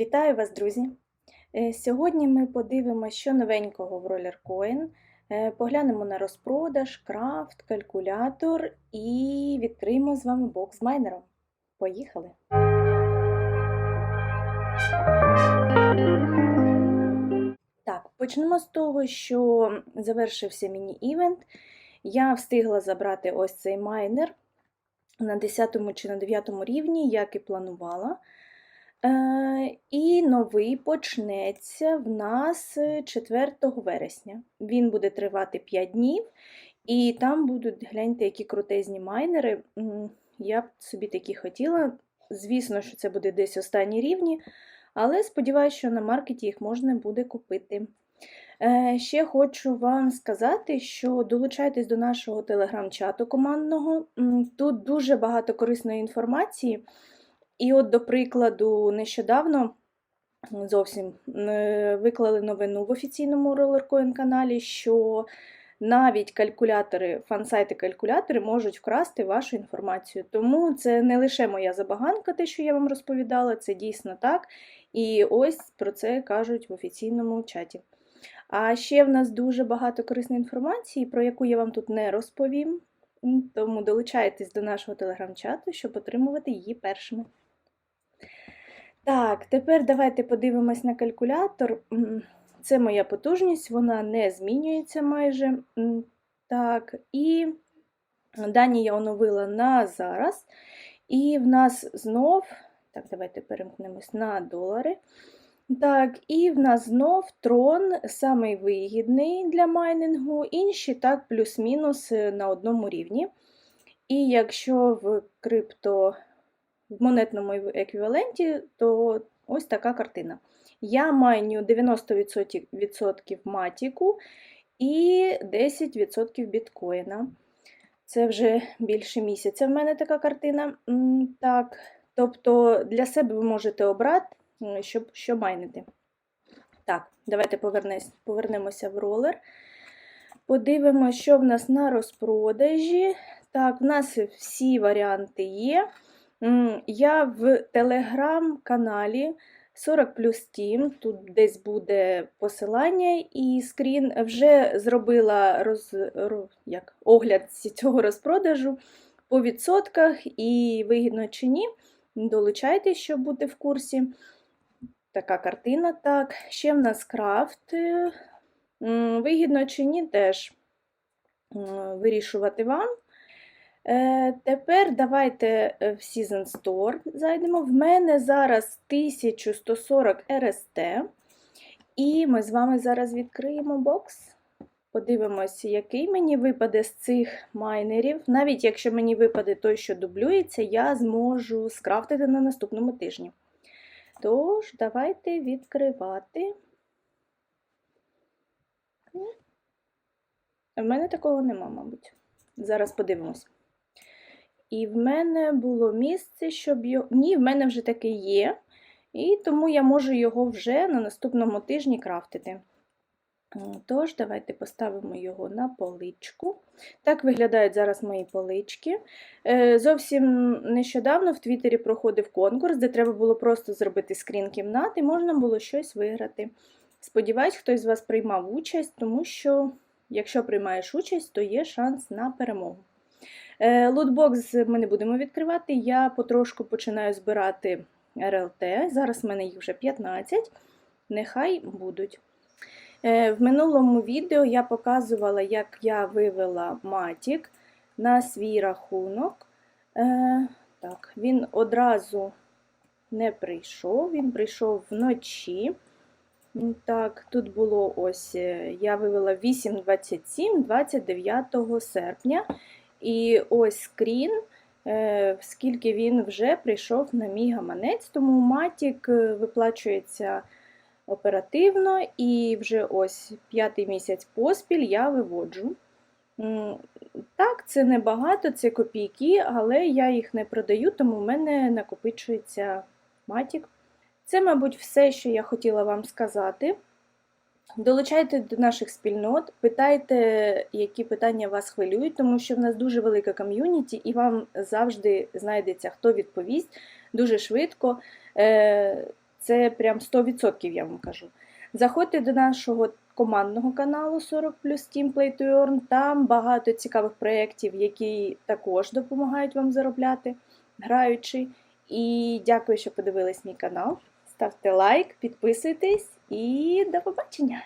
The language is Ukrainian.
Вітаю вас, друзі! Е, Сьогодні ми подивимося, що новенького в RollerCoin. Е, Поглянемо на розпродаж, крафт, калькулятор і відкриємо з вами бокс з майнером. Поїхали! Так, почнемо з того, що завершився міні-івент. Я встигла забрати ось цей майнер на 10 чи на 9 рівні, як і планувала. Е, І новий почнеться в нас 4 вересня. Він буде тривати 5 днів, і там будуть, гляньте, які крутезні майнери. Я б собі такі хотіла. Звісно, що це буде десь останні рівні, але сподіваюся, що на маркеті їх можна буде купити. Е, Ще хочу вам сказати, що долучайтесь до нашого телеграм-чату командного. Тут дуже багато корисної інформації. І от, до прикладу, нещодавно зовсім е, виклали новину в офіційному RollerCoin каналі, що навіть калькулятори, фан-сайти калькулятори можуть вкрасти вашу інформацію. Тому це не лише моя забаганка, те, що я вам розповідала, це дійсно так. І ось про це кажуть в офіційному чаті. А ще в нас дуже багато корисної інформації, про яку я вам тут не розповім. Тому долучайтесь до нашого телеграм-чату, щоб отримувати її першими. Так, тепер давайте подивимось на калькулятор. Це моя потужність, вона не змінюється майже. Так, і дані я оновила на зараз. І в нас знов, так, давайте перемкнемось на долари. Так, і в нас знов трон самий вигідний для майнингу, інші так плюс-мінус е, на одному рівні. І якщо в крипто в монетному еквіваленті, то ось така картина. Я майню 90% матіку і 10% біткоїна. Це вже більше місяця в мене така картина. Так, тобто для себе ви можете обрати, щоб що майнити. Так, давайте повернемося в ролер. Подивимося, що в нас на розпродажі. Так, в нас всі варіанти є. Я в телеграм-каналі 40 плюс Team, тут десь буде посилання і скрін. Вже зробила роз, як, огляд цього розпродажу по відсотках і вигідно чи ні. Долучайтесь, щоб бути в курсі. Така картина. Так, ще в нас крафт. Вигідно чи ні, теж вирішувати вам. Е, Тепер давайте е, в Season Store зайдемо. В мене зараз 1140 RST. І ми з вами зараз відкриємо бокс. Подивимося, який мені випаде з цих майнерів. Навіть якщо мені випаде той, що дублюється, я зможу скрафтити на наступному тижні. Тож, давайте відкривати. В мене такого нема, мабуть. Зараз подивимось. І в мене було місце, щоб його. Ні, в мене вже таке є. І тому я можу його вже на наступному тижні крафтити. Тож, давайте поставимо його на поличку. Так виглядають зараз мої полички. Е, Зовсім нещодавно в Твіттері проходив конкурс, де треба було просто зробити скрін кімнат і можна було щось виграти. Сподіваюсь, хтось з вас приймав участь, тому що, якщо приймаєш участь, то є шанс на перемогу. Е, Лутбокс ми не будемо відкривати. Я потрошку починаю збирати РЛТ. Зараз в мене їх вже 15. Нехай будуть. Е, В минулому відео я показувала, як я вивела матік на свій рахунок. Е, Так, він одразу не прийшов, він прийшов вночі. Так, тут було ось, я вивела 8.27 29 серпня. І ось скрін, е, скільки він вже прийшов на мій гаманець, тому матік е, виплачується оперативно, і вже ось п'ятий місяць поспіль я виводжу. Так, це небагато, це копійки, але я їх не продаю, тому в мене накопичується матік. Це, мабуть, все, що я хотіла вам сказати. Долучайте до наших спільнот, питайте, які питання вас хвилюють, тому що в нас дуже велика ком'юніті, і вам завжди знайдеться, хто відповість дуже швидко. Е, Це прям 100% я вам кажу. Заходьте до нашого командного каналу 40 плюс Play to Earn. Там багато цікавих проєктів, які також допомагають вам заробляти, граючи. І дякую, що подивились мій канал. Ставте лайк, підписуйтесь і до побачення!